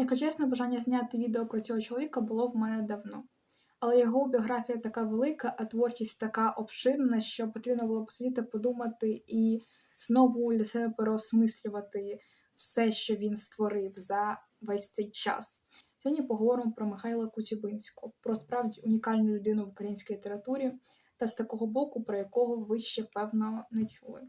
Якщо чесно, бажання зняти відео про цього чоловіка було в мене давно. Але його біографія така велика, а творчість така обширна, що потрібно було посидіти, подумати і знову для себе переосмислювати все, що він створив за весь цей час. Сьогодні поговоримо про Михайла Куцюбинського, про справді унікальну людину в українській літературі та з такого боку, про якого ви ще певно не чули.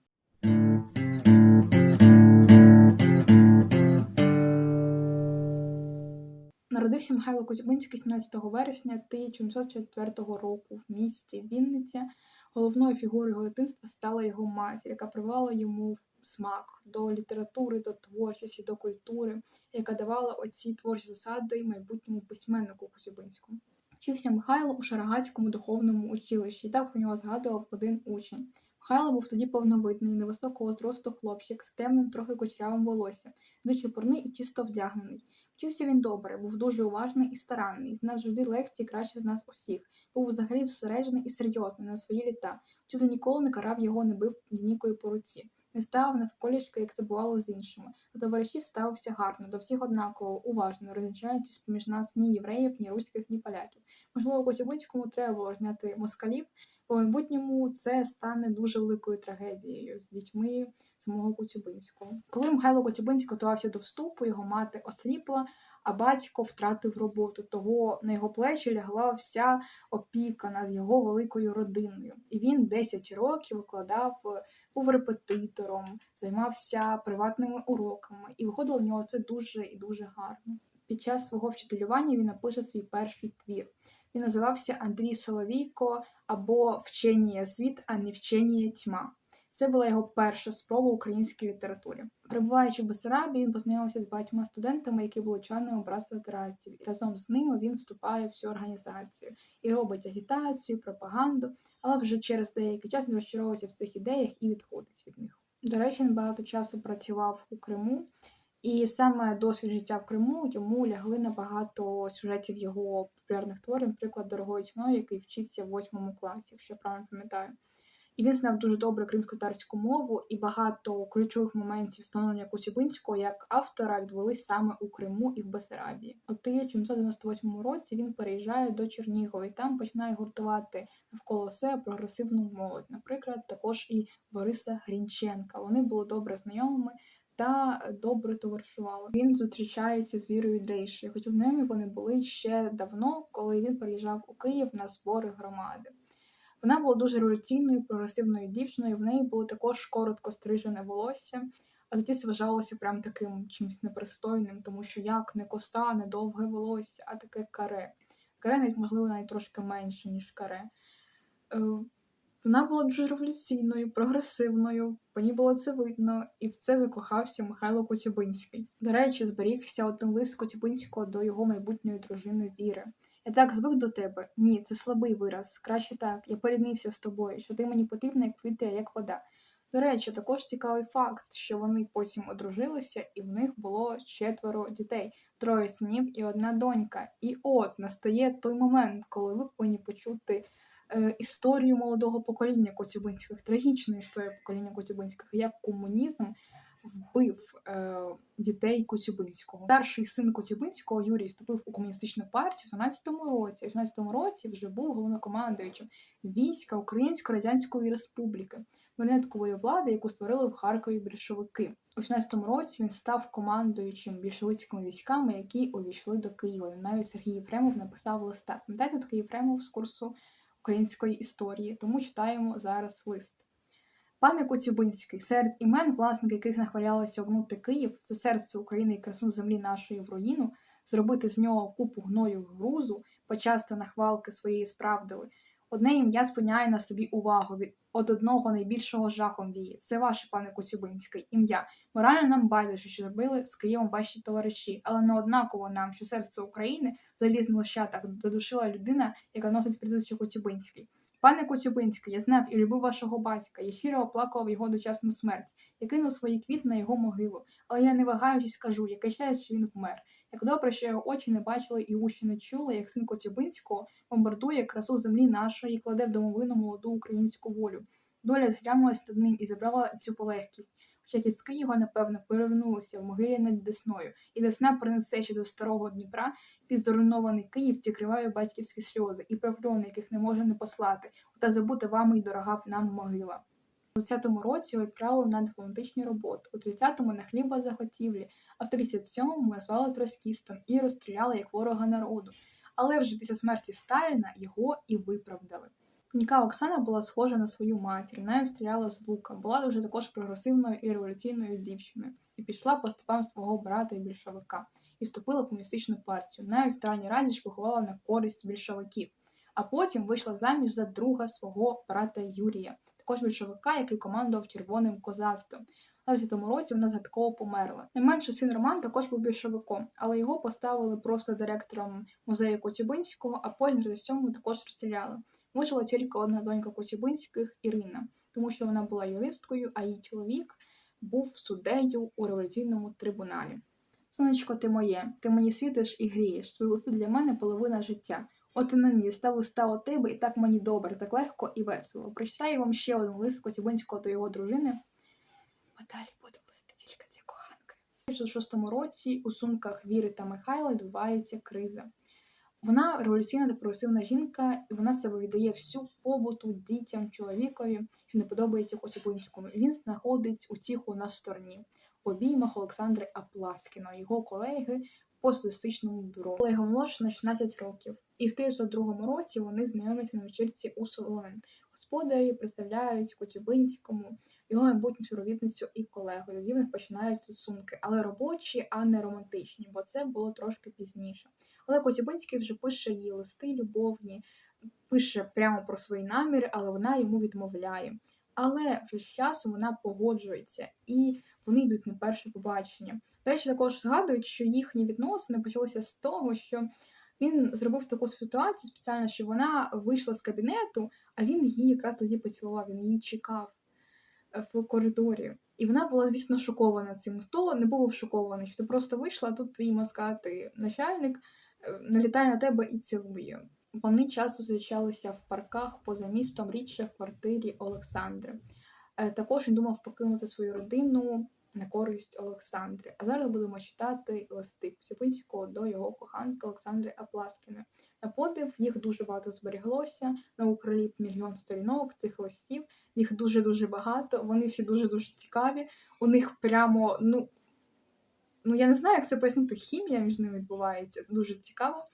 Народився Михайло Кузьбинський 17 вересня 1704 року в місті Вінниця. Головною фігурою його дитинства стала його матір, яка привела йому смак до літератури, до творчості, до культури, яка давала оці творчі засади майбутньому письменнику Кузьбинському. Вчився Михайло у Шарагацькому духовному училищі, і так про нього згадував один учень. Михайло був тоді повновидний, невисокого зросту хлопчик з темним, трохи кучерявим волоссям, дуже чепурний і чисто вдягнений. Вчився він добре, був дуже уважний і старанний, знав завжди лекції краще з нас усіх, був взагалі зосереджений і серйозний на свої літа. Вчитель ніколи не карав його, не бив нікою по руці, не ставив навколішки, як це бувало з іншими. До товаришів ставився гарно, до всіх однаково, уважно, не розлічаючись поміж нас ні євреїв, ні руських, ні поляків. Можливо, Косібинському треба було зняти москалів, в майбутньому це стане дуже великою трагедією з дітьми самого Коцюбинського. Коли Михайло Коцюбинський готувався до вступу, його мати осліпла, а батько втратив роботу. Того на його плечі лягла вся опіка над його великою родиною. І він 10 років викладав, був репетитором, займався приватними уроками, і виходило в нього це дуже і дуже гарно. Під час свого вчителювання він напише свій перший твір. Він називався Андрій Соловійко або Вчення світ, а не вчення тьма. Це була його перша спроба в українській літературі. Перебуваючи в Бесарабії, він познайомився з багатьма студентами, які були членами братства ветеранців. І разом з ними він вступає в цю організацію і робить агітацію, пропаганду, але вже через деякий час він розчаровується в цих ідеях і відходить від них. До речі, він багато часу працював у Криму. І саме досвід життя в Криму йому лягли на багато сюжетів його популярних творів, наприклад, дорогою ціною, який вчиться в восьмому класі, якщо я правильно пам'ятаю. І він знав дуже добре кримсько-татарську мову, і багато ключових моментів встановлення Кусюбинського як автора відбулись саме у Криму і в Бесарабії. У 1998 році він переїжджає до Чернігова і там починає гуртувати навколо себе прогресивну молодь, наприклад, також і Бориса Грінченка. Вони були добре знайомими та добре товаришували. Він зустрічається з Вірою Дейшою, хоча знайомі вони були ще давно, коли він приїжджав у Київ на збори громади. Вона була дуже революційною, прогресивною дівчиною, в неї було також коротко стрижене волосся, а тоді це вважалося прям таким чимось непристойним, тому що як не коса, не довге волосся, а таке каре. Каре навіть, можливо, навіть трошки менше, ніж каре. Е, вона була дуже революційною, прогресивною, ній було це видно, і в це закохався Михайло Коцюбинський. До речі, зберігся один лист Коцюбинського до його майбутньої дружини Віри. Я так звик до тебе. Ні, це слабий вираз. Краще так. Я поріднився з тобою, що ти мені потрібна як повітря, як вода. До речі, також цікавий факт, що вони потім одружилися, і в них було четверо дітей, троє синів і одна донька. І от настає той момент, коли ви повинні почути е, історію молодого покоління Коцюбинських, трагічну історію покоління Коцюбинських, як комунізм вбив е, дітей Коцюбинського. Старший син Коцюбинського Юрій вступив у комуністичну партію в 17-му році. В 17-му році вже був головнокомандуючим війська Української Радянської Республіки, маріонеткової влади, яку створили в Харкові більшовики. У 16-му році він став командуючим більшовицькими військами, які увійшли до Києва. Навіть Сергій Єфремов написав листа. Пам'ятаєте, такий Єфремов з курсу української історії, тому читаємо зараз лист. Пане Коцюбинський, серед імен, власники яких нахвалялися обнути Київ, це серце України і красу землі нашої в руїну, зробити з нього купу гною грузу, почасти нахвалки своєї справдили. Одне ім'я спиняє на собі увагу від од одного найбільшого жахом віє. Це ваше, пане Коцюбинський, ім'я. Морально нам байдуже, що зробили з Києвом ваші товариші, але не однаково нам, що серце України в залізному лощатах задушила людина, яка носить прізвище Коцюбинський. Пане Коцюбинський, я знав і любив вашого батька, я щиро оплакував його дочасну смерть, я кинув свої квіти на його могилу, але я не вагаючись скажу, яке щастя, він вмер. Як добре, що його очі не бачили і уші не чули, як син Коцюбинського бомбардує красу землі нашої і кладе в домовину молоду українську волю. Доля зглянулась над ним і забрала цю полегкість. Хоча кістки його, напевно, перевернулися в могилі над Десною, і Десна принесе ще до старого Дніпра під зруйнований Київ ці криваві батьківські сльози і прокльони, яких не може не послати, та забути вами й дорога нам могила. У 20-му році його відправили на дипломатичні роботи, у 30-му на хлібозаготівлі, а в 37-му назвали троскістом і розстріляли як ворога народу. Але вже після смерті Сталіна його і виправдали. Донька Оксана була схожа на свою матір, навіть стріляла з лука, була дуже також прогресивною і революційною дівчиною, і пішла по стопам свого брата і більшовика, і вступила в комуністичну партію. Навіть в Трані Раді ж поховала на користь більшовиків, а потім вийшла заміж за друга свого брата Юрія, також більшовика, який командував червоним козацтвом. А в 20 році вона згадково померла. Найменший син Роман також був більшовиком, але його поставили просто директором музею Коцюбинського, а потім в 37-му також розстріляли. Вижила тільки одна донька Коцюбинських Ірина, тому що вона була юристкою, а її чоловік був суддею у революційному трибуналі. Сонечко, ти моє, ти мені світиш і грієш. Твої листи для мене половина життя. От і нині став листа у тебе, і так мені добре, так легко і весело. Прочитаю вам ще один лист Коцюбинського до його дружини. А далі буде листи тільки для коханки. У 1906 році у сумках Віри та Михайла відбувається криза. Вона революційна та прогресивна жінка, і вона себе віддає всю побуту дітям, чоловікові, що не подобається Коцюбинському. Він знаходить утіху на стороні в обіймах Олександри Апласкіна, його колеги по статистичному бюро. Олега молодша на 16 років. І в 1902 році вони знайомляться на вечірці у Солонин. Господарі представляють Коцюбинському його майбутню співробітницю і колегу. Тоді в них починають стосунки, але робочі, а не романтичні, бо це було трошки пізніше. Але Коцюбинський вже пише їй листи любовні, пише прямо про свої наміри, але вона йому відмовляє. Але вже з часом вона погоджується і вони йдуть на перше побачення. До речі, також згадують, що їхні відносини почалися з того, що він зробив таку ситуацію спеціально, що вона вийшла з кабінету, а він її якраз тоді поцілував, він її чекав е, в коридорі. І вона була, звісно, шокована цим. Хто не був шокований, що ти просто вийшла, а тут твій москатий начальник налітає на тебе і цілує. Вони часто зустрічалися в парках поза містом, рідше в квартирі Олександри. Е, Також він думав покинути свою родину на користь Олександри. А зараз будемо читати листи Псипинського до його коханки Олександри Апласкіної. На подив їх дуже багато зберіглося. На Укроліп мільйон сторінок цих листів. Їх дуже-дуже багато. Вони всі дуже-дуже цікаві. У них прямо, ну, ну я не знаю, як це пояснити. Хімія між ними відбувається. Це дуже цікаво.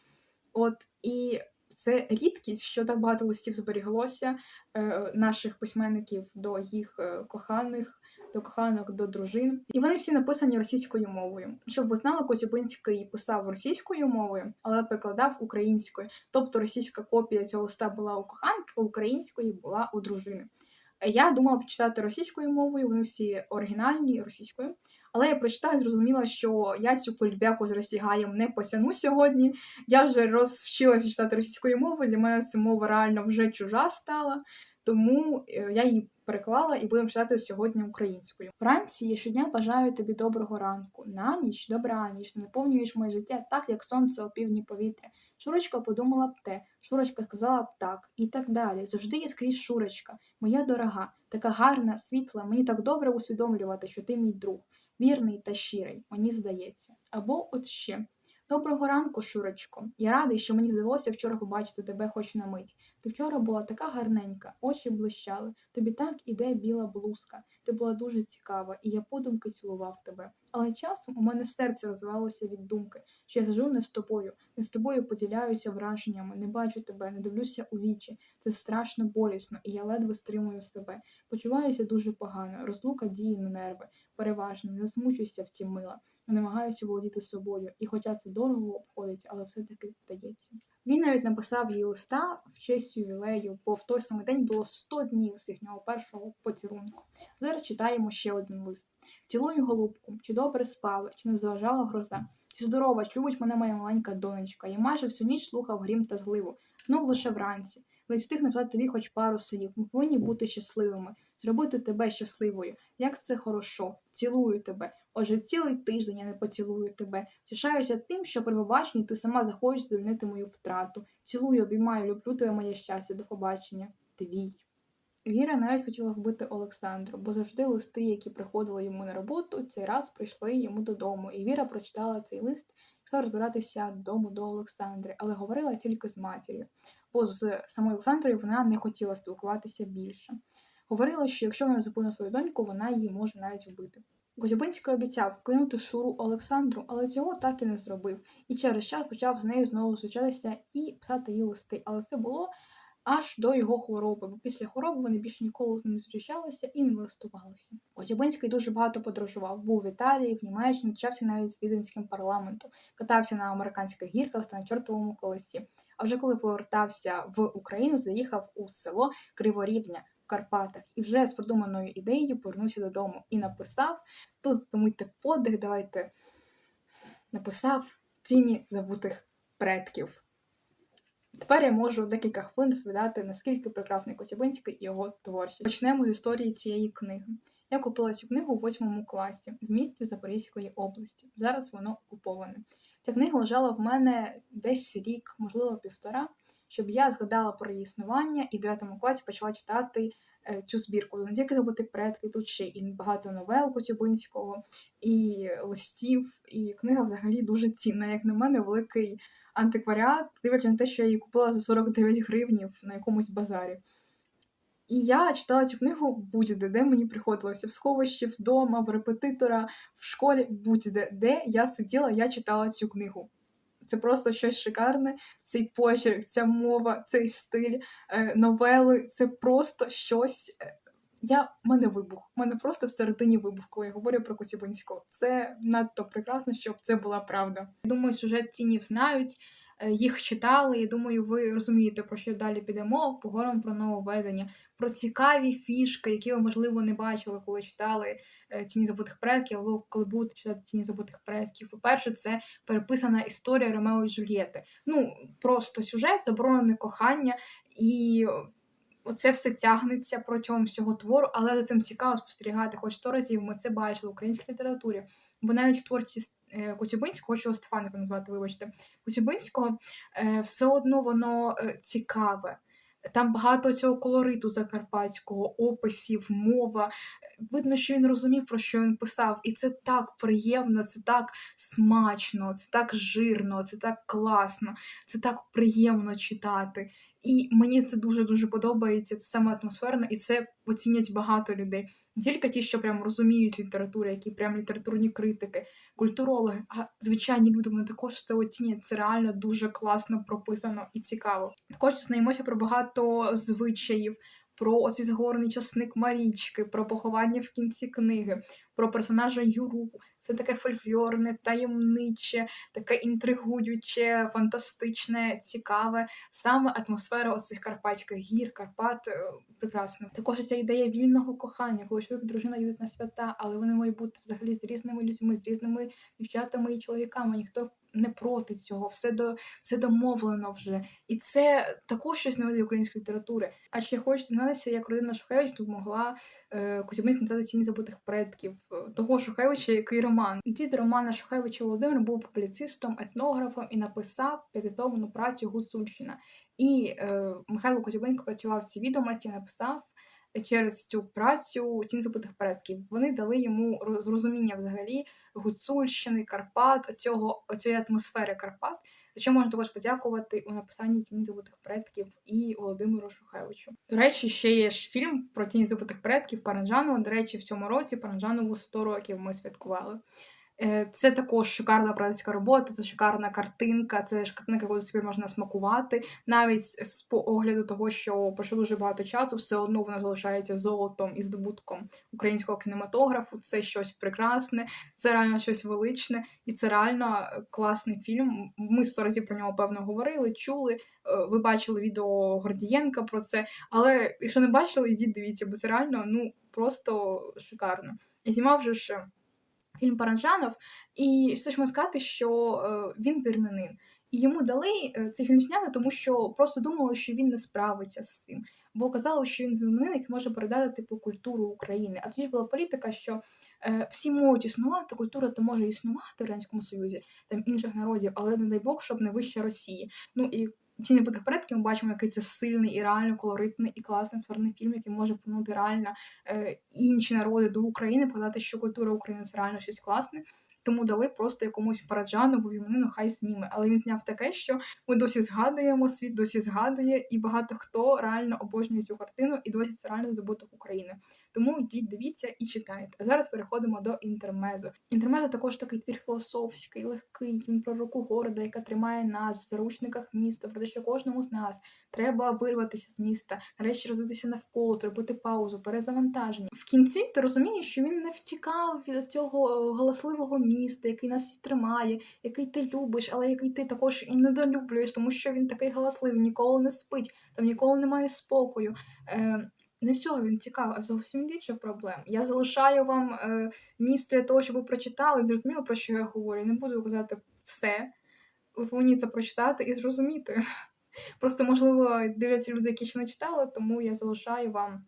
От і це рідкість, що так багато листів зберіглося е, наших письменників до їх е, коханих, до коханок, до дружин. І вони всі написані російською мовою. Щоб ви знали, Козюбинський писав російською мовою, але перекладав українською. Тобто російська копія цього листа була у коханки, а української була у дружини. Я думала почитати російською мовою, вони всі оригінальні російською. Але я прочитала і зрозуміла, що я цю кульбяку з Росігаєм не потягну сьогодні. Я вже розвчилася читати російською мовою, для мене ця мова реально вже чужа стала, тому е, я її переклала і будемо читати сьогодні українською. Вранці я щодня бажаю тобі доброго ранку. На ніч добра ніч, наповнюєш моє життя так, як сонце у півдні повітря. Шурочка подумала б те, Шурочка сказала б так, і так далі. Завжди є скрізь Шурочка, моя дорога, така гарна, світла, мені так добре усвідомлювати, що ти мій друг вірний та щирий, мені здається. Або от ще. Доброго ранку, Шурочко. Я радий, що мені вдалося вчора побачити тебе хоч на мить. Ти вчора була така гарненька, очі блищали, тобі так іде біла блузка. Ти була дуже цікава, і я подумки цілував тебе. Але часом у мене серце розвивалося від думки, що я сижу не з тобою, не з тобою поділяюся враженнями, не бачу тебе, не дивлюся у вічі. Це страшно болісно, і я ледве стримую себе. Почуваюся дуже погано, розлука діє на нерви. Переважно, не змучуйся в ці мила, намагаюся володіти собою, і хоча це дорого обходиться, але все-таки вдається. Він навіть написав їй листа в честь ювілею, бо в той самий день було 100 днів з їхнього першого поцілунку. Зараз читаємо ще один лист. Цілую голубку, чи добре спали, чи не заважала гроза, чи здорова, чи мене моя маленька донечка. Я майже всю ніч слухав грім та зливу, знов лише вранці. Ледь встиг написати тобі хоч пару слів. Ми повинні бути щасливими, зробити тебе щасливою. Як це хорошо, цілую тебе. Отже, цілий тиждень я не поцілую тебе. Втішаюся тим, що при побаченні ти сама захочеш задовольнити мою втрату. Цілую, обіймаю, люблю тебе, моє щастя, до побачення. Твій. Віра навіть хотіла вбити Олександру, бо завжди листи, які приходили йому на роботу, цей раз прийшли йому додому. І Віра прочитала цей лист, пішла розбиратися додому до Олександри, але говорила тільки з матір'ю, бо з самою Олександрою вона не хотіла спілкуватися більше. Говорила, що якщо вона зупинить свою доньку, вона її може навіть вбити. Козюбинський обіцяв вкинути Шуру Олександру, але цього так і не зробив, і через час почав з нею знову зустрічатися і писати їй листи. Але це було аж до його хвороби, бо після хвороби вони більше ніколи з ним не зустрічалися і не листувалися. Козюбинський дуже багато подорожував, був в Італії, в Німеччині, вчався навіть з віденським парламентом, катався на американських гірках та на чортовому колесі. А вже коли повертався в Україну, заїхав у село Криворівня. Карпатах і вже з продуманою ідеєю повернувся додому і написав тут затамуйте подих, давайте написав тіні забутих предків. Тепер я можу декілька хвилин розповідати, наскільки прекрасний Коцюбинський і його творчість. Почнемо з історії цієї книги. Я купила цю книгу у восьмому класі в місті Запорізької області. Зараз воно окуповане. Ця книга лежала в мене десь рік, можливо, півтора, щоб я згадала про її існування і в 9 класі почала читати е, цю збірку. Не тільки забути предки, тут ще і багато новел Коцюбинського, і листів, і книга взагалі дуже цінна, як на мене, великий антикваріат, дивлячись на те, що я її купила за 49 гривнів на якомусь базарі. І я читала цю книгу будь-де, де мені приходилося в сховищі, вдома, в репетитора, в школі, будь-де, де я сиділа, я читала цю книгу. Це просто щось шикарне, цей почерк, ця мова, цей стиль, е, новели це просто щось. е, Я в мене вибух. У мене просто всередині вибух, коли я говорю про Коцюбинського. Це надто прекрасно, щоб це була правда. Думаю, сюжет тінів знають, їх читали. Я думаю, ви розумієте, про що далі підемо. Поговоримо про нововведення, про цікаві фішки, які ви, можливо, не бачили, коли читали е, Тіні забутих предків, або коли будете читати Тіні забутих предків. По-перше, це переписана історія Ромео і Джульєти. Ну, просто сюжет, заборонене кохання і. Оце все тягнеться протягом всього твору, але за цим цікаво спостерігати. Хоч сто разів ми це бачили в українській літературі. Бо навіть творчість е, Коцюбинського, хочу Стефаника назвати, вибачте, Коцюбинського, е, все одно воно е, цікаве. Там багато цього колориту закарпатського, описів, мова. Видно, що він розумів, про що він писав. І це так приємно, це так смачно, це так жирно, це так класно, це так приємно читати. І мені це дуже-дуже подобається, це саме атмосферно, і це оцінять багато людей. Не тільки ті, що прям розуміють літературу, які прям літературні критики, культурологи, а звичайні люди вони також це оцінять. Це реально дуже класно прописано і цікаво. Також дізнаємося про багато звичаїв. Про оцей згорний часник Марічки, про поховання в кінці книги, про персонажа Юру. Все таке фольклорне, таємниче, таке інтригуюче, фантастичне, цікаве. Саме атмосфера оцих карпатських гір, Карпат е, прекрасна. Також ця ідея вільного кохання, коли чоловік дружина їдуть на свята, але вони мають бути взагалі з різними людьми, з різними дівчатами і чоловіками. Ніхто не проти цього, все до все домовлено вже. І це також щось нове для української літератури. А ще хочеться дізнатися, як родина Шухевич допомогла е, Кузьминську написати ціні забутих предків того Шухевича, який роман. Дід Романа Шухевича Володимир був публіцистом, етнографом і написав п'ятитомну працю Гуцульщина. І е, Михайло Козюбенко працював в цій відомості, написав через цю працю ціни забутих предків. Вони дали йому зрозуміння взагалі Гуцульщини, Карпат, цього цієї атмосфери Карпат. За що можна також подякувати у написанні тіні забутих предків і Володимиру Шухевичу. До речі, ще є ж фільм про тіні забутих предків Паранжанова. До речі, в цьому році Паранжанову 100 років ми святкували. Е, Це також шикарна братська робота, це шикарна картинка, це ж картинка, яку тепер можна смакувати. Навіть з погляду того, що пройшло дуже багато часу, все одно вона залишається золотом і здобутком українського кінематографу. Це щось прекрасне, це реально щось величне, і це реально класний фільм. Ми сто разів про нього певно говорили, чули. Е, Ви бачили відео Гордієнка про це. Але якщо не бачили, йдіть дивіться, бо це реально ну просто шикарно. І знімав же ж фільм Паранжанов, і все ж можна сказати, що е, він вірменин. І йому дали е, цей фільм зняти, тому що просто думали, що він не справиться з цим. Бо казали, що він вірменин, який зможе передати типу культуру України. А тоді була політика, що е, всі можуть існувати, культура то може існувати в Радянському Союзі, там інших народів, але не дай Бог, щоб не вище Росії. Ну і Тіні бутих предків ми бачимо, який це сильний і реально колоритний і класний створений фільм, який може повернути реально е, інші народи до України, показати, що культура України це реально щось класне. Тому дали просто якомусь Параджанову іменину, хай зніме. Але він зняв таке, що ми досі згадуємо, світ досі згадує, і багато хто реально обожнює цю картину, і досі це реально здобуток України. Тому йдіть, дивіться і читайте. А зараз переходимо до інтермезу. Інтермезо також такий твір філософський, легкий, він про руку города, яка тримає нас в заручниках міста, про те, що кожному з нас треба вирватися з міста, нарешті розвитися навколо, зробити паузу, перезавантаження. В кінці ти розумієш, що він не втікав від цього галасливого міста, який нас тримає, який ти любиш, але який ти також і недолюблюєш, тому що він такий галасливий, ніколи не спить, там ніколи немає спокою. Е, не з цього він цікавий, а зовсім інших проблем. Я залишаю вам е, місце того, щоб ви прочитали, зрозуміли, про що я говорю. Не буду казати все. Ви повинні це прочитати і зрозуміти. Просто, можливо, дивляться люди, які ще не читали, тому я залишаю вам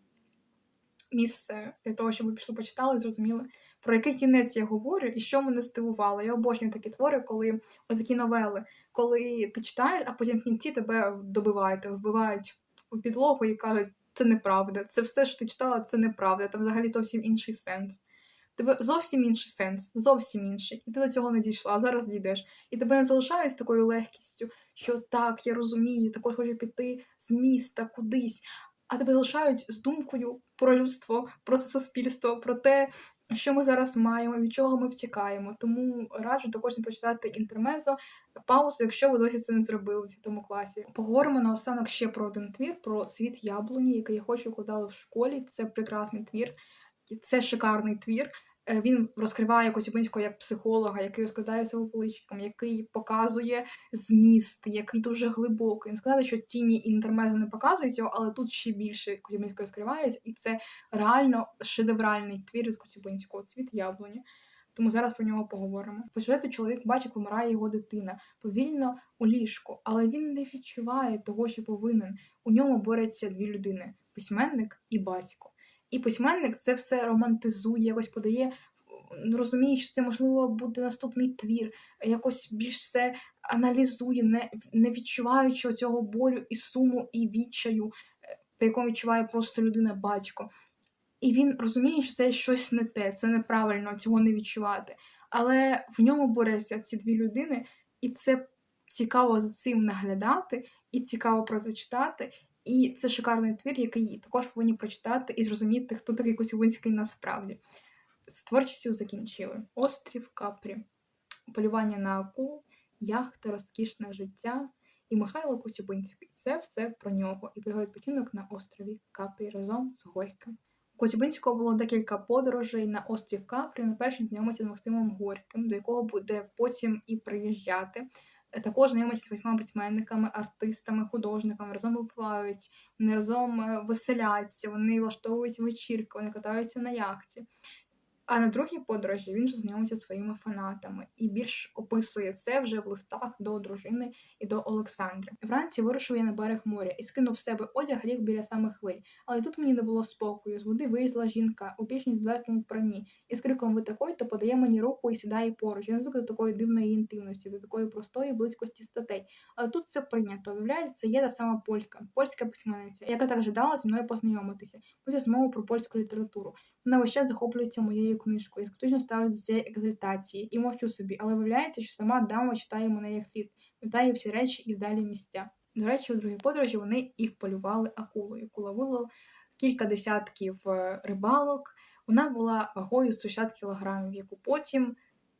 місце для того, щоб ви пішли почитали і зрозуміли, про який кінець я говорю і що мене здивувало. Я обожнюю такі твори, коли такі новели, коли ти читаєш, а потім в кінці тебе добивають, вбивають в підлогу і кажуть, це неправда. Це все, що ти читала, це неправда. Там взагалі зовсім інший сенс. Тебе зовсім інший сенс, зовсім інший. І ти до цього не дійшла, а зараз дійдеш. І тебе не залишають з такою легкістю, що так, я розумію, також хочу піти з міста кудись. А тебе залишають з думкою про людство, про це суспільство, про те, що ми зараз маємо, від чого ми втікаємо. Тому раджу також прочитати інтермезо, паузу, якщо ви досі це не зробили в цьому класі. Поговоримо наостанок ще про один твір, про цвіт яблуні, який я хочу викладали в школі. Це прекрасний твір, це шикарний твір. Е, він розкриває Коцюбинського як психолога, який розкладає себе поличкам, який показує зміст, який дуже глибокий. Не сказати, що тіні інтермезу не показують цього, але тут ще більше Коцюбинського розкривається, і це реально шедевральний твір від Коцюбинського цвіт яблуні. Тому зараз про нього поговоримо. По сюжету чоловік бачить, помирає його дитина повільно у ліжку, але він не відчуває того, що повинен. У ньому борються дві людини письменник і батько. І письменник це все романтизує, якось подає, розуміє, що це можливо буде наступний твір, якось більш це аналізує, не не відчуваючи цього болю і суму, і відчаю, е, по якому відчуває просто людина-батько. І він розуміє, що це щось не те, це неправильно цього не відчувати. Але в ньому борються ці дві людини, і це цікаво за цим наглядати, і цікаво про це читати. І це шикарний твір, який також повинні прочитати і зрозуміти, хто такий Косівинський насправді. З творчістю закінчили: Острів Капрі, полювання на акул, яхта, розкішне життя і Михайло Коцюбинський. Це все про нього і його відпочинок на острові Капрі разом з Горьким. У Коцюбинського було декілька подорожей на острів Капрі. На перший знайомиться з Максимом Горьким, до якого буде потім і приїжджати. Також знайомиться з багатьма письменниками, артистами, художниками, разом випивають, вони разом е, веселяться, вони влаштовують вечірки, вони катаються на яхті. А на другій подорожі він вже знайомиться зі своїми фанатами і більш описує це вже в листах до дружини і до Олександра. Вранці вирушив я на берег моря і скинув в себе одяг рік біля самих хвиль. Але тут мені не було спокою. З води вилізла жінка у більш ніж дверному вбранні, і з криком ви такой, то подає мені руку і сідає поруч. Я не звик до такої дивної інтимності, до такої простої близькості статей. Але тут це прийнято. Виявляється, є та сама полька, польська письменниця, яка так жадала зі мною познайомитися. Потім змову про польську літературу. Вона весь час захоплюється моєю книжкою, і скептично ставлю до цієї екзальтації і мовчу собі, але виявляється, що сама дама читає мене як слід, вітає всі речі і вдалі місця. До речі, у другій подорожі вони і вполювали акулу, яку ловило кілька десятків е, рибалок. Вона була вагою 160 кілограмів, яку потім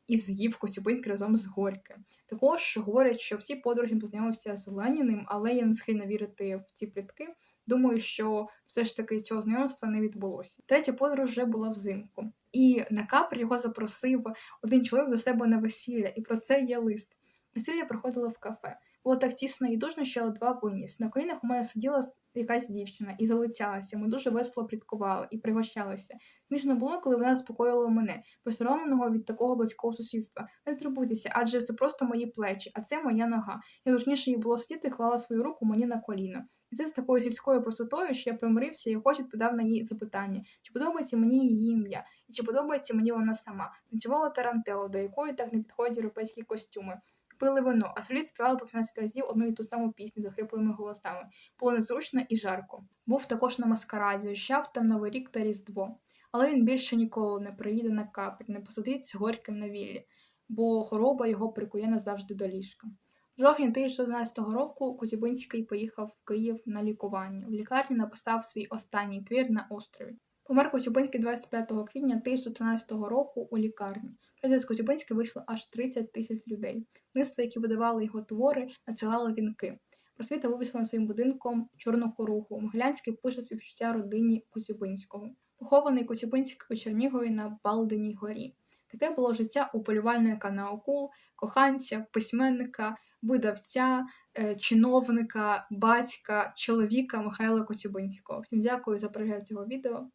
і з'їв Коцюбинський разом з Горьким. Також говорять, що в цій подорожі познайомився з Леніним, але я не схильна вірити в ці плітки. Думаю, що все ж таки цього знайомства не відбулося. Третя подорож вже була взимку, і на капр його запросив один чоловік до себе на весілля, і про це є лист. Весілля проходило в кафе. Було так тісно і дужно, що ледва виніс. На колінах у мене сиділа якась дівчина і залицялася. Ми дуже весело пліткували і пригощалися. Смішно було, коли вона заспокоїла мене, посоромленого від такого близького сусідства. Не турбуйтеся, адже це просто мої плечі, а це моя нога. І ручніше їй було сидіти, клала свою руку мені на коліно. І це з такою сільською простотою, що я примирився і охоче відповідав на її запитання, чи подобається мені її ім'я, і чи подобається мені вона сама. Танцювала тарантело, до якої так не підходять європейські костюми пили вино, а соліст співали по 15 разів одну і ту саму пісню за хриплими голосами. Було незручно і жарко. Був також на маскараді, ощав там Новий рік та Різдво. Але він більше ніколи не приїде на капель, не посадить з горьким на віллі, бо хвороба його прикує назавжди до ліжка. В жовтні 1911 року Кузібинський поїхав в Київ на лікування. В лікарні написав свій останній твір на острові. Помер Козюбинський 25 квітня 1913 року у лікарні. З Козюбинська вийшло аж 30 тисяч людей. Мистви, які видавали його твори, надсилали вінки. Просвіта вивісила своїм будинком чорну хоруху. Могилянський пише співчуття родині Козюбинського. Похований Козюбинський у Чернігові на Балденій горі. Таке було життя у полювальника на акул, коханця, письменника, видавця, е, чиновника, батька, чоловіка Михайла Коцюбинського. Всім дякую за перегляд цього відео.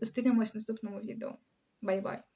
Зустрінемось в наступному відео. Бай-бай!